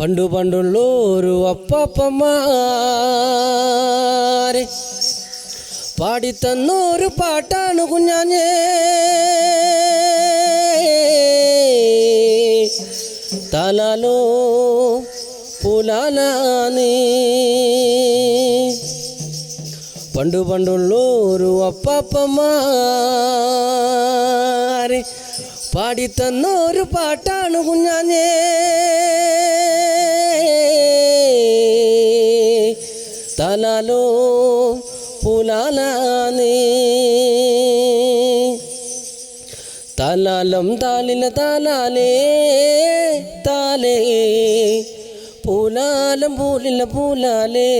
പണ്ടു പണ്ടുള്ളൊരു അപ്പാപ്പമാരെ പാടിത്തന്നൊരു പാട്ടാണ് കുഞ്ഞാഞ്ഞേ. തലാലോ പുലാലാനേ പണ്ടു പണ്ടുള്ളൊരു അപ്പാപ്പന്മാരെ പാടിത്തന്നൊരു പാട്ടാണ് കുഞ്ഞാഞ്ഞേ. തലാലോ പുലാലാനേ തലാലം താലില താലാലേ താലേ. പുലാലം പൂലില പൂലാലേ.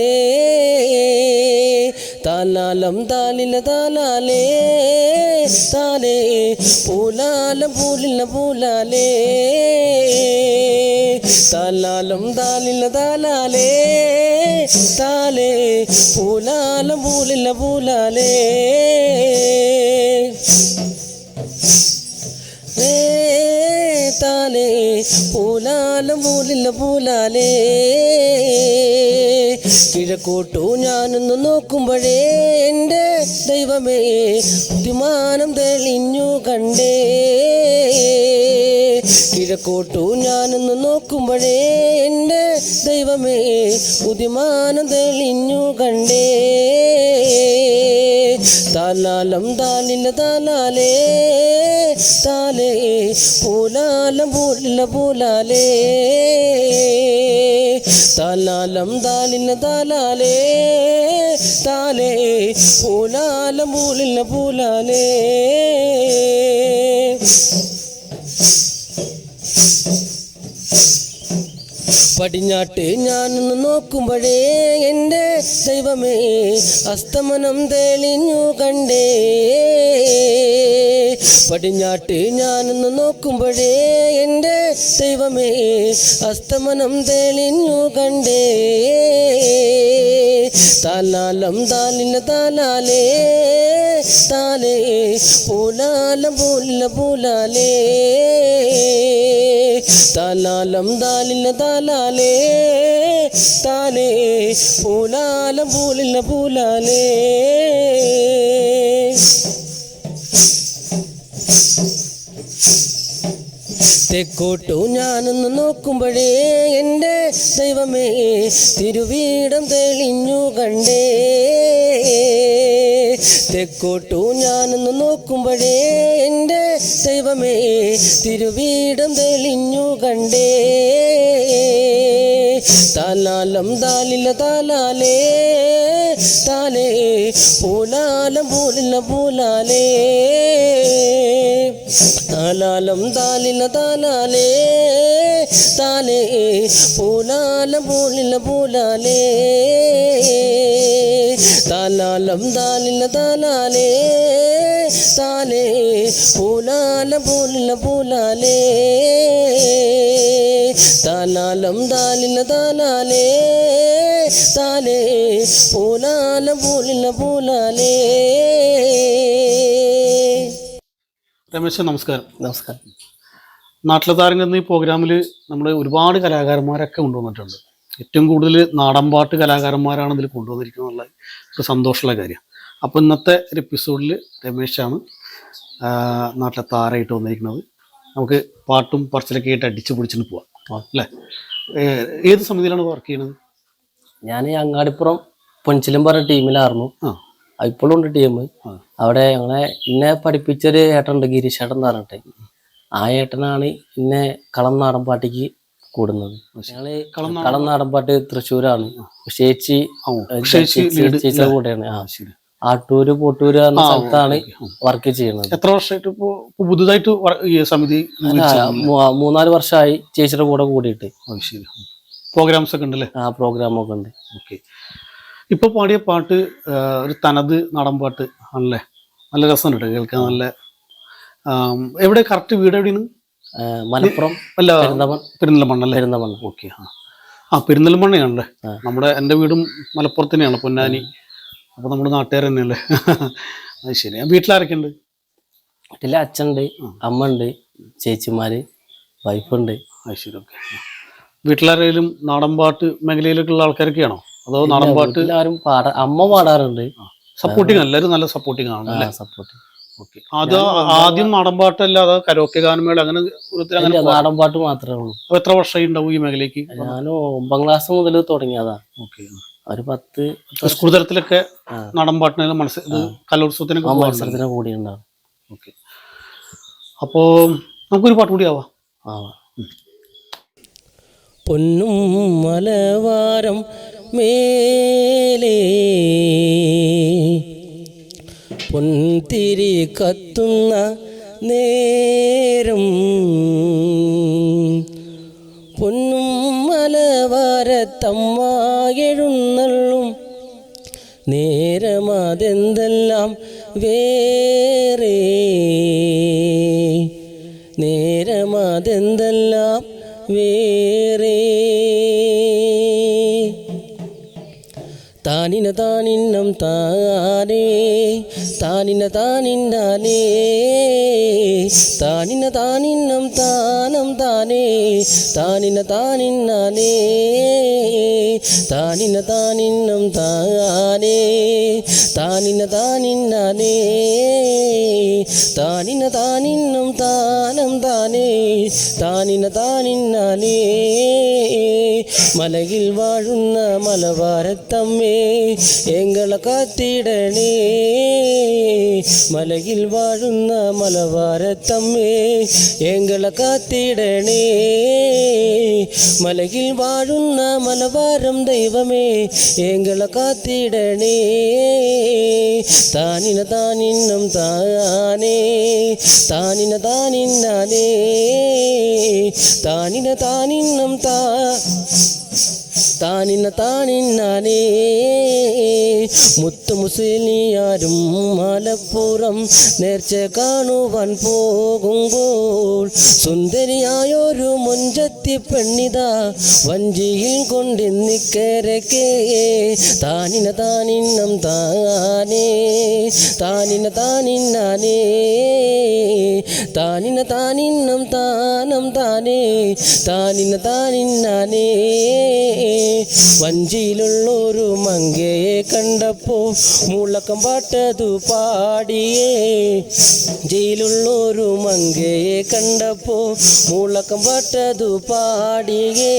താലാലം താലില താലാലേ താലേ പൂലാലം പൂലില്ല പൂലാലേ. താലാലം താലില താലാലേ താലേ പൂലാലം പൂലില്ല പൂലാലേ. താലേ പൂലാലം പൂലില്ല പൂലാലേ. കിഴക്കോട്ടു ഞാനൊന്ന് നോക്കുമ്പോഴേ എന്റെ ദൈവമേ ബുദ്ധിമാനം തെളിഞ്ഞു കണ്ടേ. കിഴക്കോട്ടു ഞാനൊന്ന് നോക്കുമ്പോഴേ എന്റെ ദൈവമേ ബുദ്ധിമാനം തെളിഞ്ഞു കണ്ടേ. താലാലം താലില്ല താലാലേ താലേ പൂലാലം പൂലില്ല പൂലാലേ. താലാലം താലില്ല താലാലേ താലേ പൂലാലം പൂലില്ല പൂലാലേ. പടിഞ്ഞാട്ട് ഞാനൊന്ന് നോക്കുമ്പോഴേ എന്റെ ദൈവമേ അസ്തമനം തെളിഞ്ഞു കണ്ടേ. പടിഞ്ഞാട്ട് ഞാനൊന്ന് നോക്കുമ്പോഴേ എന്റെ ദൈവമേ അസ്തമനം തെളിഞ്ഞു കണ്ടേ. താലാലം താലില്ല താലാലേ താലേ പൂലാലം പൂല പൂലാലേ. താലാലം താലില്ല താലാലേ. താലേ പൂലാലം പൂലില്ല പൂലാലേ. തെക്കോട്ടു ഞാനൊന്ന് നോക്കുമ്പോഴേ എന്റെ ദൈവമേ തിരുവീടം തെളിഞ്ഞു കണ്ടേ. തെക്കോട്ടു ഞാനൊന്ന് നോക്കുമ്പോഴേ എന്റെ ദൈവമേ തിരുവീടം തെളിഞ്ഞു കണ്ടേ. താലാലം താലില്ല താലാലേ താലേ പൂലാലം പൂലില്ല പൂലാലേ. താലാലം താലില്ല താലാലേ താലേ പൂലാലം പൂലില്ല പൂലാലേ. താലാലം താലില്ല താലാലേ താലേ പൂലാല പൂലില്ല പൂലാലേ താലാലം താലില്ല താലാലേ താലേ പൂലാല പൂലില്ല പൂലാലേ രമേശ് നമസ്കാരം. നമസ്കാരം. നാട്ടിലെ താരങ്ങൾ എന്ന ഈ പ്രോഗ്രാമിൽ നമ്മൾ ഒരുപാട് കലാകാരന്മാരൊക്കെ കൊണ്ടുവന്നിട്ടുണ്ട്. ഏറ്റവും കൂടുതൽ നാടൻപാട്ട് കലാകാരന്മാരാണ് ഇതിൽ കൊണ്ടുവന്നിരിക്കുന്നത് ഒരു സന്തോഷമുള്ള കാര്യം. അപ്പോൾ ഇന്നത്തെ ഒരു എപ്പിസോഡിൽ രമേശാണ് നാട്ടിലെ താരമായിട്ട് വന്നിരിക്കുന്നത്. നമുക്ക് പാട്ടും പറച്ചിലൊക്കെ ആയിട്ട് അടിച്ചു പിടിച്ചിട്ട് പോവാം. അല്ലേ? ഏത് സമിതിയിലാണ് വർക്ക് ചെയ്യുന്നത് ഞാൻ അങ്ങാടിപ്പുറം പൊൻചിലും പറഞ്ഞ ടീമിലായിരുന്നു. ആ. ഇപ്പോഴും ഉണ്ട് ടീം. അവിടെ ഞങ്ങളെ എന്നെ പഠിപ്പിച്ചൊരു ഏട്ടനുണ്ട് ഗിരീഷ് ഏട്ടൻ എന്ന് പറഞ്ഞിട്ട്. ആ ഏട്ടനാണ് എന്നെ കളം നാടൻ പാട്ടിക്ക് കൂടുന്നത്. കളം കളം നാടൻ പാട്ട് തൃശ്ശൂരാണ്. ചേച്ചി ചേച്ചിയുടെ കൂടെയാണ്. ആ ശരി. ആട്ടൂര് പോട്ടൂര് എന്ന സ്ഥലത്താണ്. വർക്ക് ചെയ്യുന്നത്. എത്ര വർഷമായിട്ട് ഇപ്പോൾ പുതുതായിട്ട് സമിതി മൂന്നാൽ വർഷമായി ചേച്ചിയുടെ കൂടെ കൂടിയിട്ട്. ശരി. പ്രോഗ്രാംസ് ഒക്കെ ഉണ്ടല്ലേ? ആ പ്രോഗ്രാം ഒക്കെ ഉണ്ട്. ഓക്കെ. ഇപ്പൊ പാടിയ പാട്ട് ഒരു തനത് നാടൻ പാട്ട് ആണല്ലേ? നല്ല രസമുണ്ട് കേൾക്കാൻ നല്ല എവിടെ കറക്റ്റ് വീട് എവിടെയാണ്? മലപ്പുറം അല്ല ഓക്കെ ആ. ആ പെരിന്തൽമണ്ണയാണല്ലേ ആ. നമ്മുടെ എന്റെ വീടും മലപ്പുറത്ത് തന്നെയാണ് പൊന്നാനി. അപ്പൊ നമ്മുടെ നാട്ടുകാർ തന്നെയല്ലേ? അത് ശരി. വീട്ടിലാരൊക്കെ ഉണ്ട് വീട്ടിലെ അച്ഛനുണ്ട് അമ്മ ഉണ്ട് ചേച്ചിമാര് വൈഫുണ്ട്. അത് ശരി ഓക്കെ. വീട്ടിലാരെങ്കിലും നാടൻ പാട്ട് മേഖലയിലേക്കുള്ള ആൾക്കാരൊക്കെയാണോ? അതോ നാടൻ പാട്ട് എല്ലാരും പാടാ അമ്മ പാടാറുണ്ട്. സപ്പോർട്ടിങ് എല്ലാവരും നല്ല സപ്പോർട്ടിങ് ആണ് സപ്പോർട്ടിങ്. അത് ആദ്യം നാടൻപാട്ടല്ല അതോ കരോക്കെ ഗാനമേള അങ്ങനെ നാടൻപാട്ട് അങ്ങനെ നാടൻപാട്ട് മാത്രമേ ഉള്ളൂ. അപ്പൊ എത്ര വർഷമായി ഉണ്ടാവും ഈ മേഖലയ്ക്ക്? ഞാൻ ഒമ്പതാം ക്ലാസ് മുതൽ തുടങ്ങിയതാ. ഓക്കെ. ഒരു പത്ത് സ്കൂൾ തലത്തിലൊക്കെ നാടൻപാട്ടിന് ഇത് കലോത്സവത്തിനൊക്കെ മത്സരത്തിന് കൂടി ഉണ്ടാവും ഓക്കെ. അപ്പോ നമുക്കൊരു പാട്ട് കൂടി ആവാം. ആ പൊന്നും മലവാരം മേലേ പൊൻതിരി കത്തുന്ന നേരം പൊന്നും മലവാരത്തമ്മ നേരമതെന്തെല്ലാം വേറെ നേരമതെന്തെല്ലാം വേറെ താനിന താനിന്നം താനേ താനിന താനിന്നാനേ താനിന താനിന്നം താനം താനേ താനിന താനിന്നാനേ താനിന താനിന്നം താനേ താനിന താനിന്നാനേ താനിന താനിന്നം താനം താനേ താനിന താനിന്നാനേ മലയിൽ വാഴുന്ന മലബാരത്തമ്മേ എങ്ങളെ കാത്തിടണേ. മലയിൽ വാഴുന്ന മലവാരത്തമ്മേ എങ്ങളെ കാത്തിടണേ. മലയിൽ വാഴുന്ന മലവാരം ദൈവമേ എങ്ങളെ കാത്തിടണേ. താനിന താനിന്നം താനേ താനിന താനിന്നാനേ താനിന താനിന്നം താ താനിന്ന താനിന്നാനേ മുത്തു മുസ്ലിയാരും മലപ്പുറം നേർച്ച കാണുവാൻ പോകുമ്പോൾ സുന്ദരിയായൊരു മുഞ്ചത്തി പെണ്ണിത വഞ്ചിയിൽ കൊണ്ടിന്നിക്കരക്കേ താനിന താനിന്നം താനേ. താനിന താനിന്നാനേ താനിന താനിന്നം താനം താനേ. താനിന താനിന്നാനേ വഞ്ചിയിലുള്ളൊരു മങ്കയെ കണ്ടപ്പോ മുളക്കം പാട്ടതു പാടിയേ. ജയിലുള്ളൊരു മങ്കയെ കണ്ടപ്പോ മുളക്കം പാട്ടതു പാടിയേ.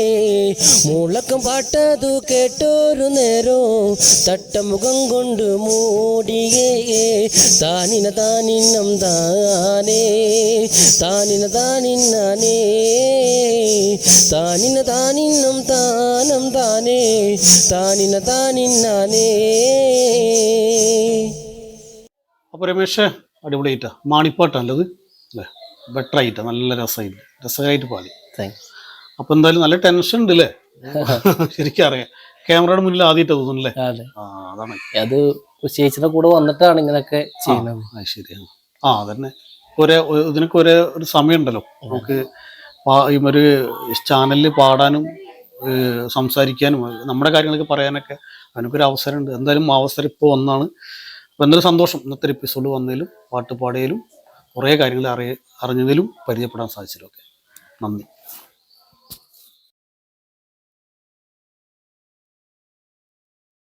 മുളക്കം പാട്ടതു കേട്ടൊരു നേരോ തട്ടമുഖം കൊണ്ട് മൂടിയേ. താനിന താനിന്നം താനേ താനിന താനിന്നാനേ താനിന താനിന്നം താനം. താനേ താനിന താനിന്നാനേ അപ്പൊ രമേശ് അടിപൊളിയായിട്ടാ. മാണിപ്പാട്ടാണല്ലത്? അല്ലേ? ബെറ്റർ ആയിട്ടാ നല്ല രസമായിട്ട്. രസകരമായിട്ട് പാടി. താങ്ക്സ് അപ്പൊ എന്തായാലും നല്ല ടെൻഷൻ ഉണ്ട് അല്ലേ ശരിക്കും അറിയാം. ക്യാമറയുടെ മുന്നിൽ ആദ്യമായിട്ട് തോന്നുന്നു അല്ലേ അതെ. ആ അതാണ്. അത് ചേച്ചിയുടെ കൂടെ വന്നിട്ടാണ് ഇങ്ങനെയൊക്കെ ചെയ്യുന്നത്. ആ ശരിയാണ് ആ അതന്നെ. ഒരേ ഇതിനൊക്കെ ഒരേ ഒരു സമയമുണ്ടല്ലോ. നമുക്ക് ഒരു ചാനലിൽ പാടാനും സംസാരിക്കാനും നമ്മുടെ കാര്യങ്ങളൊക്കെ പറയാനൊക്കെ അതിനൊക്കെ അവസരമുണ്ട് എന്തായാലും അവസരം ഇപ്പോൾ ഒന്നാണ് അപ്പോൾ എന്തായാലും സന്തോഷം ഇന്നത്തെ എപ്പിസോഡ് വന്നതിലും പാട്ട് പാടിയതിലും കുറേ കാര്യങ്ങൾ അറിയ അറിഞ്ഞതിലും പരിചയപ്പെടാൻ സാധിച്ചതിലും ഒക്കെ. നന്ദി.